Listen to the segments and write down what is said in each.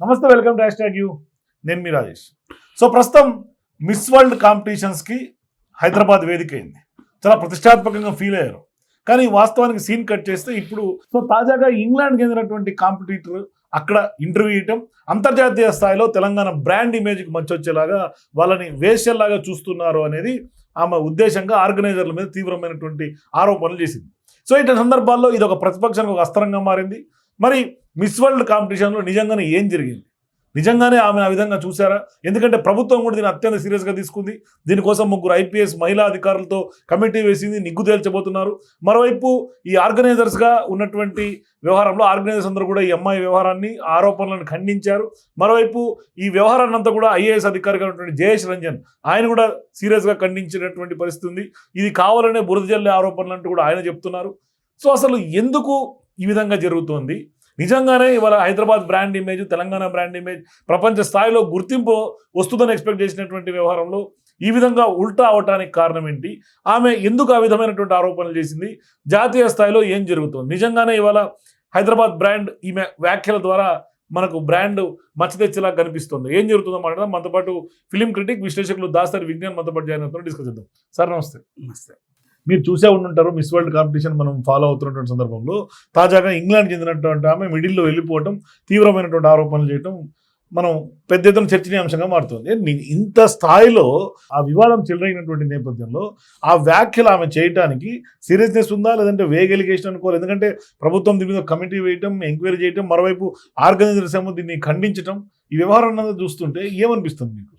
నమస్తే welcome to hash you. నేను మీ రాజేష్. సో ప్రస్తుతం మిస్ వరల్డ్ కాంపిటీషన్స్కి హైదరాబాద్ వేదిక అయింది. చాలా ప్రతిష్టాత్మకంగా ఫీల్ అయ్యారు. కానీ వాస్తవానికి సీన్ కట్ చేస్తే ఇప్పుడు సో తాజాగా ఇంగ్లాండ్కి చెందినటువంటి కాంపిటీటర్ అక్కడ ఇంటర్వ్యూ ఇవ్వటం అంతర్జాతీయ స్థాయిలో తెలంగాణ బ్రాండ్ ఇమేజ్కి మంచి వచ్చేలాగా వాళ్ళని వేషల్లాగా చూస్తున్నారు అనేది ఆమె ఉద్దేశంగా ఆర్గనైజర్ల మీద తీవ్రమైనటువంటి ఆరోపణలు చేసింది. సో ఇటువంటి సందర్భాల్లో ఇది ఒక ప్రతిపక్షానికి ఒక అస్త్రంగా మారింది. మరి మిస్ వరల్డ్ కాంపిటీషన్లో నిజంగానే ఏం జరిగింది? నిజంగానే ఆమె ఆ విధంగా చూసారా ఎందుకంటే ప్రభుత్వం కూడా దీన్ని అత్యంత సీరియస్గా తీసుకుంది. దీనికోసం ముగ్గురు ఐపీఎస్ మహిళా అధికారులతో కమిటీ వేసింది నిగ్గు తేల్చబోతున్నారు. మరోవైపు ఈ ఆర్గనైజర్స్గా ఉన్నటువంటి వ్యవహారంలో ఆర్గనైజర్స్ అందరూ కూడా ఈ అమ్మాయి వ్యవహారాన్ని ఆరోపణలను ఖండించారు. మరోవైపు ఈ వ్యవహారాన్ని అంతా కూడా ఐఏఎస్ అధికారిగా ఉన్నటువంటి జయేష్ రంజన్ ఆయన కూడా సీరియస్గా ఖండించినటువంటి పరిస్థితి ఉంది. ఇది కావాలనే బురద జల్లే ఆరోపణలు అంటూ కూడా ఆయన చెప్తున్నారు. సో అసలు ఎందుకు ఈ విధంగా జరుగుతోంది? నిజంగానే ఇవాళ Hyderabad brand image Telangana brand image ప్రపంచ స్థాయిలో గుర్తింపు వస్తుందని ఎక్స్పెక్ట్ చేసినటువంటి వ్యవహారంలో ఈ విధంగా ఉల్టా అవటానికి కారణం ఏంటి? ఆమె ఎందుకు ఆ విధమైనటువంటి ఆరోపణలు చేసింది? జాతీయ స్థాయిలో ఏం జరుగుతుంది? నిజంగానే ఇవాళ హైదరాబాద్ బ్రాండ్ ఈమె వ్యాఖ్యల ద్వారా మనకు బ్రాండ్ మచ్చ తెచ్చేలా కనిపిస్తుంది. ఏం జరుగుతుందో మాట్లాడదాం. మనతో పాటు ఫిలిం క్రిటిక్ విశ్లేషకులు దాసరి విజ్ఞాన్ మనతో పాటు జాయిన్ అవుతున్నారు. డిస్కస్ చేద్దాం. సార్ నమస్తే. నమస్తే. మీరు చూసే ఉండుంటారు మిస్ వరల్డ్ కాంపిటీషన్ మనం ఫాలో అవుతున్నటువంటి సందర్భంలో. తాజాగా ఇంగ్లాండ్ చెందినటువంటి ఆమె మిడిల్లో వెళ్ళిపోవటం తీవ్రమైనటువంటి ఆరోపణలు చేయటం మనం పెద్ద ఎత్తున చర్చనీయాంశంగా మారుతుంది. ఇంత స్థాయిలో ఆ వివాదం చెలరైనటువంటి నేపథ్యంలో ఆ వ్యాఖ్యలు ఆమె చేయటానికి సీరియస్నెస్ ఉందా? లేదంటే వేగ ఎలిగేషన్ అనుకోవాలి. ఎందుకంటే ప్రభుత్వం దీని మీద కమిటీ వేయటం ఎంక్వైరీ చేయటం మరోవైపు ఆర్గనైజర్స్ దీన్ని ఖండించటం ఈ వ్యవహారం చూస్తుంటే ఏమనిపిస్తుంది మీకు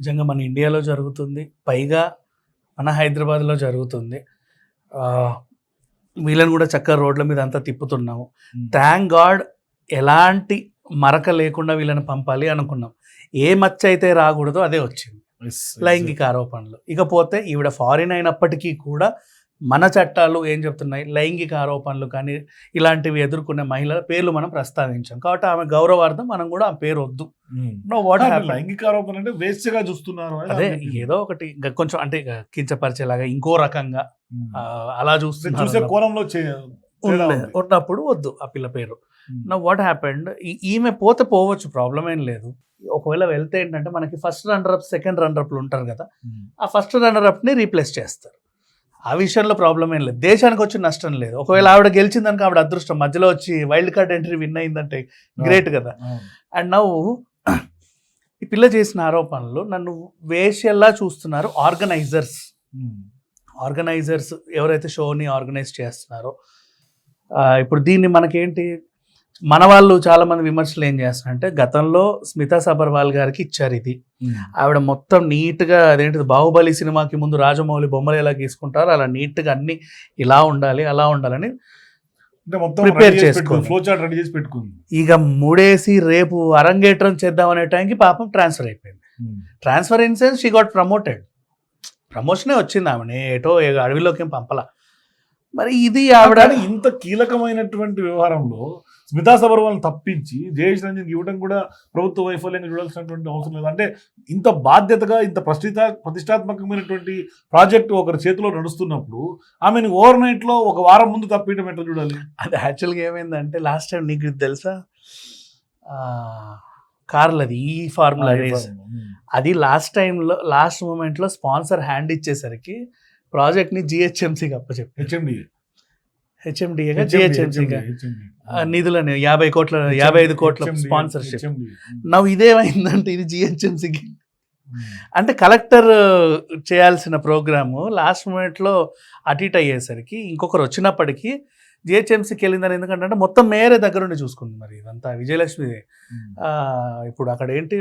నిజంగా మన ఇండియాలో జరుగుతుంది. పైగా మన హైదరాబాద్లో జరుగుతుంది. వీళ్ళని కూడా చక్కగా రోడ్ల మీద అంతా తిప్పుతున్నాము. థ్యాంక్ గాడ్ ఎలాంటి మరక లేకుండా వీళ్ళని పంపాలి అనుకున్నాం. ఏ మచ్చ అయితే రాకూడదో అదే వచ్చింది. లైంగిక ఆరోపణలు. ఇకపోతే ఈవిడ ఫారిన్ అయినప్పటికీ కూడా మన చట్టాలు ఏం చెప్తున్నాయి లైంగిక ఆరోపణలు కానీ ఇలాంటివి ఎదుర్కొనే మహిళల పేర్లు మనం ప్రస్తావించాం కాబట్టి ఆమె గౌరవార్థం మనం కూడా ఆ పేరు వద్దు. నో వాట్ లైంగిక ఆరోపణ అంటే వేస్ట్గా చూస్తున్నారు అదే ఏదో ఒకటి ఇంకా కొంచెం అంటే కించపరిచేలాగా ఇంకో రకంగా అలా నేను చూస్తున్నారు చూసే అన్నప్పుడు. కోణంలో. ఉన్నప్పుడు వద్దు ఆ పిల్ల పేరు. నా వాట్ హ్యాపెండ్ ఈమె పోతే పోవచ్చు ప్రాబ్లం ఏం లేదు ఒకవేళ వెళ్తే ఏంటంటే మనకి first runner up second runner అప్లు ఉంటారు కదా. ఆ ఫస్ట్ రన్నర్ అప్ని రీప్లేస్ చేస్తారు ఆ విషయంలో ప్రాబ్లం ఏం లేదు. దేశానికి వచ్చి నష్టం లేదు. ఒకవేళ ఆవిడ గెలిచిందనుకో ఆవిడ అదృష్టం. మధ్యలో వచ్చి వైల్డ్ కార్డ్ ఎంట్రీ విన్ అయిందంటే గ్రేట్ కదా. అండ్ నవ్వు ఈ పిల్ల చేసిన ఆరోపణలు నన్ను వేషల్లా చూస్తున్నారు ఆర్గనైజర్స్. ఆర్గనైజర్స్ ఎవరైతే షోని ఆర్గనైజ్ చేస్తున్నారో ఇప్పుడు దీన్ని మనకేంటి మన వాళ్ళు చాలా మంది విమర్శలు ఏం చేస్తారంటే గతంలో స్మితా సబర్వాల్ గారికి ఇచ్చారు ఇది. ఆవిడ మొత్తం నీట్గా అదేంటిది బాహుబలి సినిమాకి ముందు రాజమౌళి బొమ్మలు ఎలా గీసుకుంటారో అలా నీట్గా అన్ని ఇలా ఉండాలి అలా ఉండాలని అంటే మొత్తం Prepare రెడీ చేసి చేసుకోండి. పెట్టుకుంది ఫ్లో చార్ట్ రెడీ చేసి పెట్టుకుంది ఇక మూడేసి రేపు అరంగేట్రం చేద్దాం అనే టైంకి పాపం ట్రాన్స్ఫర్ అయిపోయింది. Transfer in sense she got promoted ప్రమోషనే వచ్చింది ఆమె ఏటో అడవిలోకి ఏం పంపల మరి ఇది ఆవిడ ఇంత కీలకమైనటువంటి వ్యవహారంలో స్మితా సబర్వాల్ తప్పించి జయేష్ రంజన్ ఇవ్వడం కూడా ప్రభుత్వ వైఫల్యంగా చూడాల్సినటువంటి అవసరం లేదు. అంటే ఇంత బాధ్యతగా ఇంత ప్రతిష్టా ప్రతిష్టాత్మకమైనటువంటి ప్రాజెక్ట్ ఒకరి చేతిలో నడుస్తున్నప్పుడు ఆమెను ఓవర్ నైట్లో ఒక వారం ముందు తప్పియడం ఎట్లా చూడాలి? అది యాక్చువల్గా ఏమైందంటే లాస్ట్ టైం నీకు తెలుసా? కార్లు అది ఈ ఫార్ములా రేస్. అది లాస్ట్ టైంలో లాస్ట్ మూమెంట్లో స్పాన్సర్ హ్యాండ్ ఇచ్చేసరికి ప్రాజెక్ట్ని జిహెచ్ఎంసీకి అప్పచెప్పి హెచ్ఎండి హెచ్ఎండిఏగా జిహెచ్ఎంసీగా నిధులని యాభై కోట్ల యాభై ఐదు కోట్ల స్పాన్సర్షిప్. నవ్వు ఇదేమైందంటే ఇది జిహెచ్ఎంసీకి. అంటే కలెక్టర్ చేయాల్సిన ప్రోగ్రాము లాస్ట్ మూమెంట్లో అటు ఇటు అయ్యేసరికి ఇంకొకరు వచ్చినప్పటికీ జిహెచ్ఎంసీకి వెళ్ళిందని ఎందుకంటే మొత్తం మేరే దగ్గరుండి చూసుకుంది మరి. ఇదంతా విజయలక్ష్మి. ఇప్పుడు అక్కడ ఏంటి?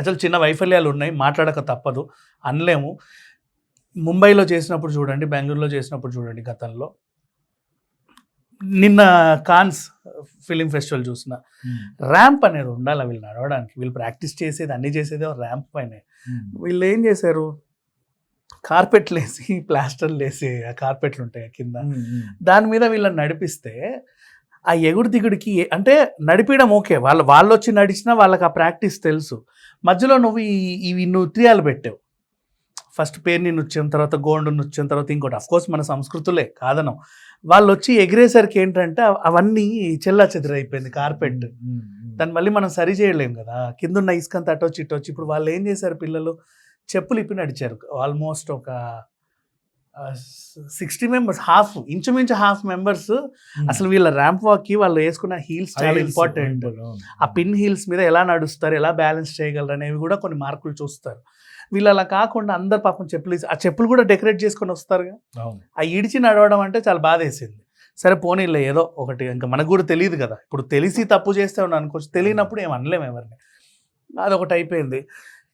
అసలు చిన్న వైఫల్యాలు ఉన్నాయి మాట్లాడక తప్పదు అనలేము. ముంబైలో చేసినప్పుడు చూడండి బెంగళూరులో చేసినప్పుడు చూడండి గతంలో. నిన్న కాన్స్ ఫిలిం ఫెస్టివల్ చూసిన ర్యాంప్ అనేది ఉండాలి వీళ్ళు నడవడానికి. వీళ్ళు ప్రాక్టీస్ చేసేది అన్ని చేసేది ర్యాంప్ పైనే. వీళ్ళు ఏం చేశారు? కార్పెట్లు వేసి ప్లాస్టర్లు వేసి ఆ కార్పెట్లు ఉంటాయి కింద. దాని మీద వీళ్ళని నడిపిస్తే ఆ ఎగుడు దిగుడికి అంటే నడిపించడం ఓకే. వాళ్ళు వాళ్ళు వచ్చి నడిచినా వాళ్ళకి ఆ ప్రాక్టీస్ తెలుసు. మధ్యలో నువ్వు ఈ ఇవి నృత్యాలు పెట్టావు. ఫస్ట్ పేరుని నృత్యం తర్వాత గోండు నృత్యం తర్వాత ఇంకోటి. అఫ్కోర్స్ మన సంస్కృతులే కాదనం. వాళ్ళు వచ్చి ఎగిరేసరికి ఏంటంటే అవ- అవన్నీ చెల్లా చెదిరైపోయింది కార్పెట్. దాన్ని మళ్ళీ మనం సరి చేయలేం కదా. కింద ఉన్న ఇసుకంత అటొచ్చి ఇటొచ్చి ఇప్పుడు వాళ్ళు ఏం చేశారు పిల్లలు? చెప్పులు ఇప్పి నడిచారు. ఆల్మోస్ట్ ఒక సిక్స్టీ మెంబర్స్ హాఫ్ ఇంచుమించు హాఫ్ మెంబర్స్ అసలు వీళ్ళ ర్యాంప్ వాక్కి వాళ్ళు వేసుకున్న హీల్స్ చాలా ఇంపార్టెంట్ ఆ పిన్ హీల్స్ మీద ఎలా నడుస్తారు ఎలా బ్యాలెన్స్ చేయగలరు అనేవి కూడా కొన్ని మార్కులు చూస్తారు. వీళ్ళు అలా కాకుండా అందరు పాపం చెప్పులు ఆ చెప్పులు కూడా డెకరేట్ చేసుకొని వస్తారుగా. ఆ ఇడిచి నడవడం అంటే చాలా బాధ వేసింది సరే పోనీలే ఏదో ఒకటి ఇంకా మనకు కూడా తెలియదు కదా. ఇప్పుడు తెలిసి తప్పు చేస్తే అనుకోవచ్చు. తెలియనప్పుడు ఏం అనలేము ఎవరిని. అదొకటి అయిపోయింది.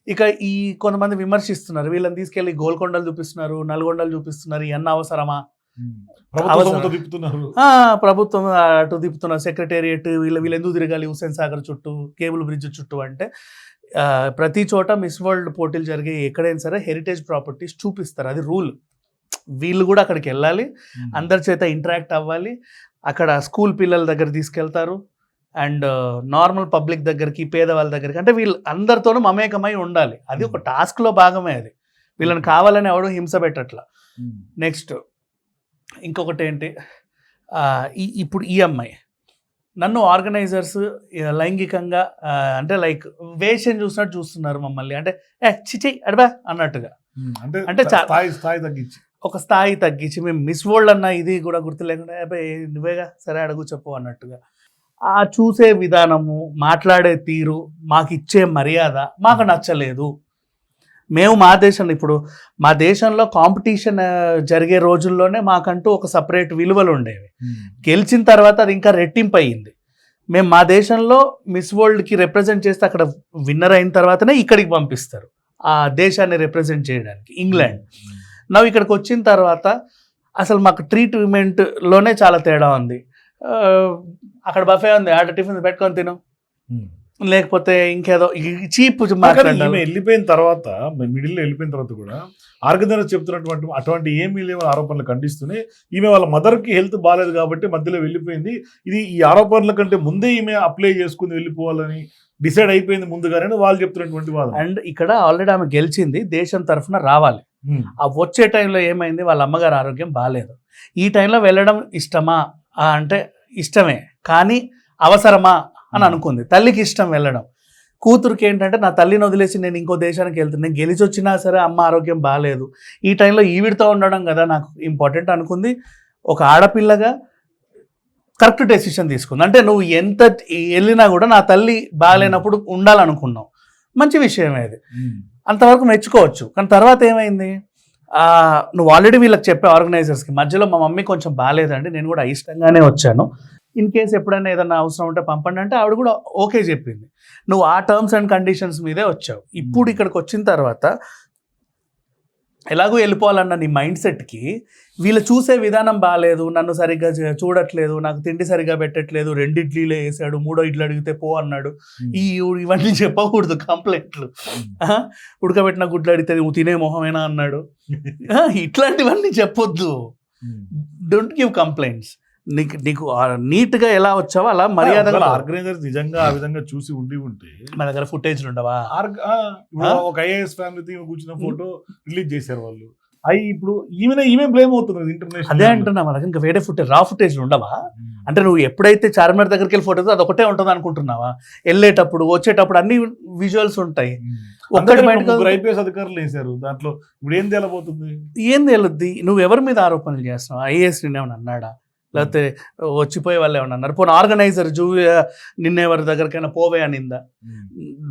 ఇక ఈ కొంతమంది విమర్శిస్తున్నారు. వీళ్ళని తీసుకెళ్ళి గోల్కొండలు చూపిస్తున్నారు నల్గొండలు చూపిస్తున్నారు ఇవన్నీ అవసరమా? ప్రభుత్వ అటు తిప్పుతున్న సెక్రటేరియట్ వీళ్ళు వీళ్ళు ఎందుకు తిరగాలి? హుస్సేన్ సాగర్ చుట్టూ కేబుల్ బ్రిడ్జ్ చుట్టూ అంటే ప్రతి చోట మిస్ వరల్డ్ పోటీలు జరిగే ఎక్కడైనా సరే హెరిటేజ్ ప్రాపర్టీస్ చూపిస్తారు. అది రూల్. వీళ్ళు కూడా అక్కడికి వెళ్ళాలి. అందరి చేత ఇంటరాక్ట్ అవ్వాలి. అక్కడ స్కూల్ పిల్లల దగ్గర తీసుకెళ్తారు. అండ్ నార్మల్ పబ్లిక్ దగ్గరికి పేదవాళ్ళ దగ్గరికి అంటే వీళ్ళు అందరితోనూ మమేకమై ఉండాలి. అది ఒక టాస్క్లో భాగమే అది. వీళ్ళని కావాలని ఎవడు హింస పెట్టట్లా. నెక్స్ట్ ఇంకొకటి ఏంటి ఇప్పుడు ఈ అమ్మాయి. నన్ను ఆర్గనైజర్స్ లైంగికంగా అంటే లైక్ వేషన్ చూసినట్టు చూస్తున్నారు మమ్మల్ని. అంటే ఏ చిచి అడబా అన్నట్టుగా. అంటే అంటే స్థాయి స్థాయి తగ్గించి. ఒక స్థాయి తగ్గించి మేము మిస్ వరల్డ్ అన్న ఇది కూడా గుర్తు లేకుండా "అబ్బాయి, నువ్వేగా? సరే అడుగు చెప్పు అన్నట్టుగా. ఆ చూసే విధానము మాట్లాడే తీరు మాకు ఇచ్చే మర్యాద మాకు నచ్చలేదు. మేము మా దేశంలో ఇప్పుడు మా దేశంలో కాంపిటీషన్ జరిగే రోజుల్లోనే మాకంటూ ఒక సపరేట్ విలువలు ఉండేవి. ఉమ్. గెలిచిన తర్వాత అది ఇంకా రెట్టింపు అయ్యింది. మేము మా దేశంలో మిస్ వరల్డ్కి రిప్రజెంట్ చేస్తే అక్కడ విన్నర్ అయిన తర్వాతనే ఇక్కడికి పంపిస్తారు. ఆ దేశాన్ని రిప్రజెంట్ చేయడానికి ఇంగ్లాండ్ నవ్వు ఇక్కడికి వచ్చిన తర్వాత అసలు మాకు ట్రీట్మెంట్లోనే చాలా తేడా ఉంది. అక్కడ బఫే ఉంది. ఆడ టిఫిన్ పెట్టుకొని తిను. ఉమ్. లేకపోతే ఇంకేదో చీప్ మాట్లాడాలి వెళ్ళిపోయిన తర్వాత మిడిల్ వెళ్ళిపోయిన తర్వాత కూడా ఆర్గనైజర్ చెప్తున్నటువంటి అటువంటి ఏమీ లేవు ఆరోపణలు ఖండిస్తూనే ఈమె వాళ్ళ మదర్కి హెల్త్ బాగాలేదు కాబట్టి మధ్యలో వెళ్ళిపోయింది. ఇది ఈ ఆరోపణల కంటే ముందే ఈమె అప్లై చేసుకుని వెళ్ళిపోవాలని డిసైడ్ అయిపోయింది ముందుగానే వాళ్ళు చెప్తున్నటువంటి వాదన. అండ్ ఇక్కడ ఆల్రెడీ ఆమె గెలిచింది దేశం తరఫున రావాలి. ఆ వచ్చే టైంలో ఏమైంది? వాళ్ళ అమ్మగారు ఆరోగ్యం బాగాలేదు ఈ టైంలో వెళ్ళడం ఇష్టమా? అంటే ఇష్టమే. కానీ అవసరమా? అని అనుకుంది. తల్లికి ఇష్టం వెళ్ళడం. కూతురికి ఏంటంటే నా తల్లిని వదిలేసి నేను ఇంకో దేశానికి వెళ్తాను నేను గెలిచి వచ్చినా సరే అమ్మ ఆరోగ్యం బాగాలేదు ఈ టైంలో ఈవిడితో ఉండడం కదా నాకు ఇంపార్టెంట్ అనుకుంది. ఒక ఆడపిల్లగా కరెక్ట్ డెసిషన్ తీసుకుంది. అంటే నువ్వు ఎంత వెళ్ళినా కూడా నా తల్లి బాగాలేనప్పుడు ఉండాలనుకున్నావు. మంచి విషయమే అది. అంతవరకు మెచ్చుకోవచ్చు. కానీ తర్వాత ఏమైంది? నువ్వు ఆల్రెడీ వీళ్ళకి చెప్పే ఆర్గనైజర్స్కి మధ్యలో మా మమ్మీ కొంచెం బాగాలేదండి నేను కూడా ఇష్టంగానే వచ్చాను. ఇన్ కేస్ ఎప్పుడైనా ఏదైనా అవసరం ఉంటే పంపండి అంటే ఆవిడ కూడా ఓకే చెప్పింది. నువ్వు ఆ టర్మ్స్ అండ్ కండిషన్స్ మీదే వచ్చావు. ఇప్పుడు ఇక్కడికి వచ్చిన తర్వాత ఎలాగో వెళ్ళిపోవాలన్న నీ మైండ్ సెట్కి వీళ్ళు చూసే విధానం బాగాలేదు నన్ను సరిగ్గా చూడట్లేదు నాకు తిండి సరిగ్గా పెట్టట్లేదు రెండు ఇడ్లీలే వేసాడు మూడో ఇడ్లు అడిగితే పో అన్నాడు. ఈ ఇవన్నీ చెప్పకూడదు కంప్లైంట్లు. ఆహా, ఉడకబెట్టిన గుడ్లు అడిగితే నువ్వు తినే మొహమేనా అన్నాడు. ఇట్లాంటివన్నీ చెప్పొద్దు. డోంట్ గివ్ కంప్లైంట్స్ నీకు నీకు నీట్గా ఎలా వచ్చావో అలా మర్యాదగా ఆర్గనైజర్ నిజంగా ఆ విధంగా చూసి ఉండి ఉంటే మా దగ్గర ఫుటేజ్ ఉండవా? ఒక ఐఏఎస్ ఫ్యామిలీ కూర్చున్న ఫోటో రిలీజ్ చేశారు వాళ్ళు. అవి ఇప్పుడు ఈమె ఈమె బ్లేమ్ అవుతుంది ఇంటర్నేషనల్ అదే అంటున్నా మన దగ్గర ఇంకా వేరే ఫుటేజ్ రా ఫుటేజ్ ఉండవా? అంటే నువ్వు ఎప్పుడైతే చార్మినార్ దగ్గరికి వెళ్ళి ఫోటో అది ఒకటే ఉంటుంది అనుకుంటున్నావా? వెళ్ళేటప్పుడు వచ్చేటప్పుడు అన్ని విజువల్స్ ఉంటాయి. ఐపీఎస్ అధికారులు వేశారు. దాంట్లో ఇప్పుడు ఏం తేలబోతుంది ఏం తెలుద్ది నువ్వు ఎవరి మీద ఆరోపణలు చేస్తున్నావు? ఐఏఎస్ నిన్నేమన్నా అన్నాడా? లేకపోతే వచ్చిపోయే వాళ్ళు ఏమన్నా అన్నారు? పోనీ ఆర్గనైజర్ జూ నిన్నెవరి దగ్గరికైనా పోవే అనిందా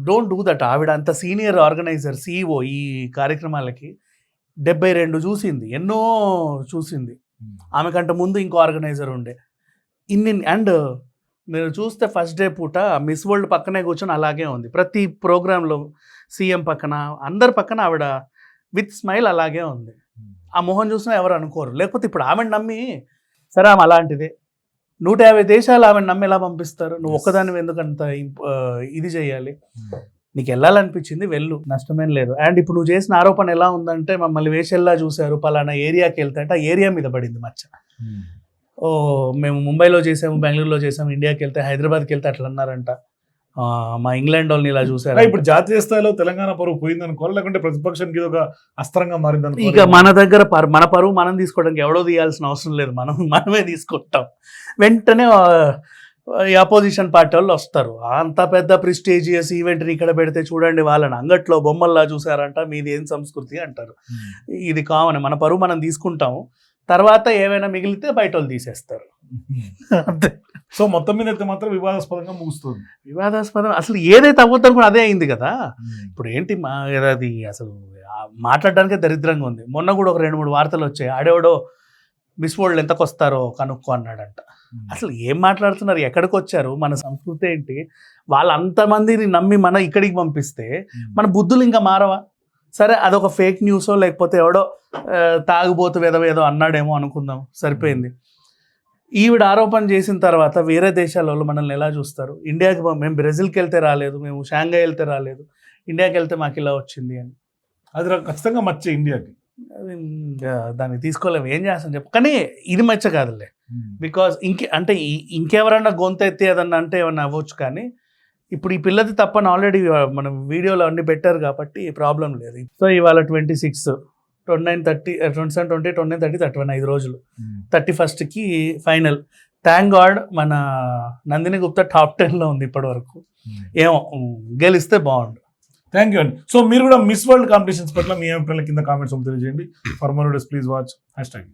డోంట్ డూ దట్. ఆవిడ అంత సీనియర్ ఆర్గనైజర్ సీఈఓ ఈ కార్యక్రమాలకి డెబ్బై రెండు చూసింది ఎన్నో చూసింది. ఆమె కంటే ముందు ఇంకో ఆర్గనైజర్ ఉండే. ఇన్ని అండ్ మీరు చూస్తే ఫస్ట్ డే పూట మిస్ వరల్డ్ పక్కనే కూర్చొని అలాగే ఉంది. ప్రతి ప్రోగ్రాంలో సీఎం పక్కన అందరి పక్కన ఆవిడ విత్ స్మైల్ అలాగే ఉంది. ఆ మొహం చూసినా ఎవరు అనుకోరు. లేకపోతే ఇప్పుడు ఆమెను నమ్మి సరే ఆమె అలాంటిదే. నూట యాభై దేశాలు ఆమెను నమ్మి ఎలా పంపిస్తారు. నువ్వు. ఒక్కదాని ఎందుకంత ఇది చేయాలి? నీకు వెళ్ళాలనిపించింది వెళ్ళు. నష్టమేం లేదు. అండ్ ఇప్పుడు నువ్వు చేసిన ఆరోపణ ఎలా ఉందంటే మమ్మల్ని వేషెల్లా చూశారు. పలానా ఏరియాకి వెళ్తే ఆ ఏరియా మీద పడింది మచ్చ. ఓ మేము ముంబైలో చేసాము బెంగళూరులో చేసాము ఇండియాకి వెళ్తే హైదరాబాద్కి వెళ్తే అట్లా అన్నారంట మా ఇంగ్లాండ్ వాళ్ళని ఇలా చూసారు ఇప్పుడు జాతీయ స్థాయిలో తెలంగాణ పరువు పోయింది అనుకోవాలి లేకుంటే ప్రతిపక్షానికి ఇది ఒక అస్త్రంగా మారింది ఇక మన దగ్గర మన పరువు మనం తీసుకోవడానికి ఎవడో తీయాల్సిన అవసరం లేదు. మనం మనమే తీసుకుంటాం. వెంటనే ఈ అపోజిషన్ పార్టీ వాళ్ళు వస్తారు. అంత పెద్ద ప్రిస్టేజియస్ ఈవెంట్ని ఇక్కడ పెడితే చూడండి వాళ్ళని. అంగట్లో బొమ్మల్లా చూసారంట మీది ఏం సంస్కృతి అంటారు. ఇది కామన్. మన పరువు మనం తీసుకుంటాము. తర్వాత ఏమైనా మిగిలితే బయట వాళ్ళు తీసేస్తారు. అంతే. సో మొత్తం మీద అయితే మాత్రం వివాదాస్పదంగా ముగుస్తుంది. వివాదాస్పదం. అసలు ఏదైతే అవ్వద్దు కూడా అదే అయింది కదా. ఇప్పుడు ఏంటి మా అది అసలు మాట్లాడడానికే దరిద్రంగా ఉంది. మొన్న కూడా ఒక రెండు మూడు వార్తలు వచ్చాయి. ఆడేవాడో మిస్ వరల్డ్ ఎంతకు వస్తారో కనుక్కో అన్నాడంట. అసలు ఏం మాట్లాడుతున్నారు? ఎక్కడికి వచ్చారు? మన సంస్కృతి ఏంటి? వాళ్ళు అంతమందిని నమ్మి మన ఇక్కడికి పంపిస్తే మన బుద్ధులు ఇంకా మారవా? సరే అదొక ఫేక్ న్యూసో లేకపోతే ఎవడో తాగుబోతు వేదో ఏదో అన్నాడేమో అనుకుందాం. సరిపోయింది. ఈవిడ ఆరోపణ చేసిన తర్వాత వేరే దేశాల వాళ్ళు మనల్ని ఎలా చూస్తారు? ఇండియాకి మేము బ్రెజిల్కి వెళ్తే రాలేదు మేము షాంఘై వెళ్తే రాలేదు ఇండియాకి వెళ్తే మాకు ఇలా వచ్చింది అని. అది ఖచ్చితంగా మచ్చే ఇండియాకి. దాన్ని తీసుకోలేము ఏం చేస్తాం చెప్పు. కానీ ఇది మచ్చ కాదులే. బికాజ్ ఇంకే అంటే ఇంకెవరన్నా గొంతు ఎత్తి ఏదన్నా అంటే ఏమన్నా అవ్వచ్చు కానీ ఇప్పుడు ఈ పిల్లది తప్పని ఆల్రెడీ మనం వీడియోలో అన్ని పెట్టారు కాబట్టి ప్రాబ్లం లేదు. సో ఇవాళ twenty six twenty nine thirty twenty seven twenty twenty nine thirty thirty one ఐదు రోజులు. థర్టీ ఫస్ట్కి ఫైనల్. థ్యాంక్ గాడ్ మన నందిని గుప్తా టాప్ టెన్లో ఉంది ఇప్పటి వరకు ఏమో ఉమ్, గెలిస్తే బాగుండు. థ్యాంక్ యూ అండి సో మీరు కూడా మిస్ వరల్డ్ కాంపిటీషన్స్ పట్ల మీ అభిప్రాయాల కింద కామెంట్స్ తెలియజేయండి. For more please watch hashtag